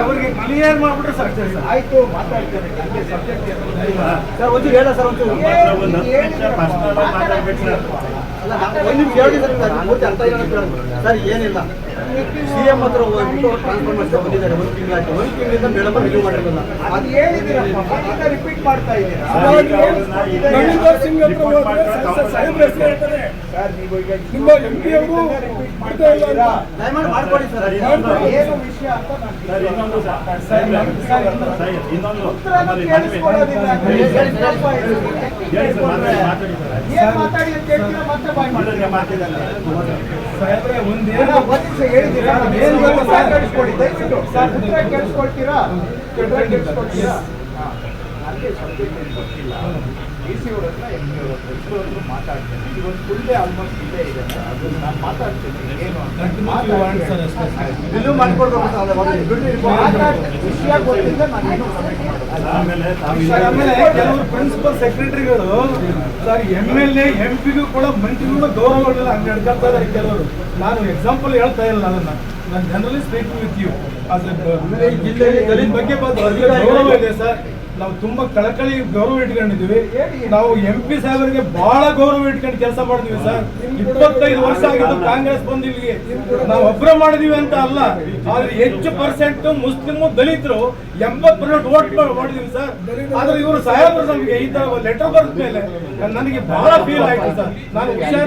ಅವ್ರಿಗೆ ಕ್ಲಿಯರ್ ಮಾಡ್ಬಿಟ್ರೆ ಆಯ್ತು ಸರ್ ಒಂಚೂರು ಹೇಳ ಸರ್ ಒಂಚೂರು. ಒಂದು ನಿಮಿಷ ಸರ್. ಹೇಳಿ ಸರ್ ಅರ್ಥ ಏನಿಲ್ಲ. ಸಿ ಎಂ ಹತ್ರ ಹೋಗ್ಬಿಟ್ಟು ಬಂದಿದ್ದಾರೆ ಒಂದು ತಿಂಗಳಾಯ್ತು ಒಂದು ತಿಂಗಳಿಂದ ಮೇಡಮ್ ರಿವ್ಯೂ ಮಾಡಿರಲಿಲ್ಲ ಅದು ಹೇಳಿದ್ದೀರಪ್ಪ ರಿಪೀಟ್ ಮಾಡ್ತಾ ಇದ್ದೀರಾ? ನಿಮ್ಮ MP ಅವರು ಮಾಡ್ತಾ ಇಲ್ಲ ಏನು ವಿಷಯ ಅಂತ ಮಾತಾಡಿ. ಏನ್ ಅಂತ ಹೇಳ್ತೀರಾ? ಮತ್ತೆ ಬಾಯ್. ಸಾಹೇಬ್ರೆ ಏನು ಹೇಳಿದ್ದೀರಾ ಸರ್, ಏನು ದಯವಿಟ್ಟು. ಸರ್ ಉತ್ತರ ಕೇಳಿಸ್ಕೊಳ್ತೀರಾ? ಉತ್ತರ ಕೇಳಿಸ್ಕೊಳ್ತೀರಾ? ಹಾ. ನನಗೆ ಸಬ್ಜೆಕ್ಟ್ ಗೊತ್ತಿಲ್ಲ. ಡಿ ಸಿ ಅವ್ರ ಹತ್ರ ಎಂ ಪಿ ಅವ್ರ ಹತ್ರ ಇಬ್ಬರು ಹತ್ರ ಮಾತಾಡ್ತೇನೆ. ಇವತ್ತು ಫುಲ್ಲೇ ಆಲ್ಮೋಸ್ಟ್ ಇಲ್ಲೇ ಇದೆ ಅದು ನಾನು ಮಾತಾಡ್ತೇನೆ. ಏನು ಅಂತ. ಮಾಡ್ಕೊಡ್ಬೇಕು. ವಿಷಯ ಗೊತ್ತಿಲ್ಲ ನಾನು ಏನು comment ಮಾಡೋದು. ಆಮೇಲೆ ಕೆಲವರು principal ಸೆಕ್ರೆಟರಿಗಳು sir M L A M ಪಿಗೂ ಕೂಡ ಮಂತ್ರಿಗೂ ಗೌರವಗಳಿಲ್ಲ ಹಂಗೆ ನಡ್ಕೊಳ್ತಾ ಇದ್ದಾರೆ ಕೆಲವರು. ನಾನು ಎಕ್ಸಾಂಪಲ್ ಹೇಳ್ತಾ ಇಲ್ಲ ಅದನ್ನ ನಾನು ಜನರಲಿ ಸ್ಪೀಕಿಂಗ್ ವಿತ್ ಯು ಅದ್ರ ಜಿಲ್ಲೆಯಲ್ಲಿ ದಲಿತ ಬಗ್ಗೆ ಬಂದು ಗೌರವ ಇದೆ ಸರ್. ನಾವು ತುಂಬಾ ಕಳಕಳಿ ಗೌರವ ಇಟ್ಕೊಂಡಿದ್ದೀವಿ ನಾವು ಎಂ ಪಿ ಸಾಹೇಬರಿಗೆ ಬಹಳ ಗೌರವ ಇಟ್ಕೊಂಡು ಕೆಲಸ ಮಾಡಿದ್ವಿ ಸರ್ ಇಪ್ಪತ್ತೈದು ವರ್ಷ ಆಗಿದ್ದು ಕಾಂಗ್ರೆಸ್ ಬಂದ ಇಲ್ಲಿಗೆ ನಾವು ಒಬ್ಬರ ಮಾಡಿದೀವಿ ಅಂತ ಅಲ್ಲ ಆದ್ರೆ ಹೆಚ್ಚು ಪರ್ಸೆಂಟ್ ಮುಸ್ಲಿಮು ದಲಿತರು ಎಂಬತ್ ಪರ್ಸೆಂಟ್ ವೋಟ್ ಮಾಡಿದೀವಿ ಸರ್ ಆದ್ರೆ ಇವರು ಸಾಹೇಬರು ನಮಗೆ ಈ ತರ ಲೆಟರ್ ಬರೆದ ಮೇಲೆ ನನಗೆ ಬಹಳ ಫೀಲ್ ಆಯ್ತು ಸರ್ ನಾನು ವಿಷಯ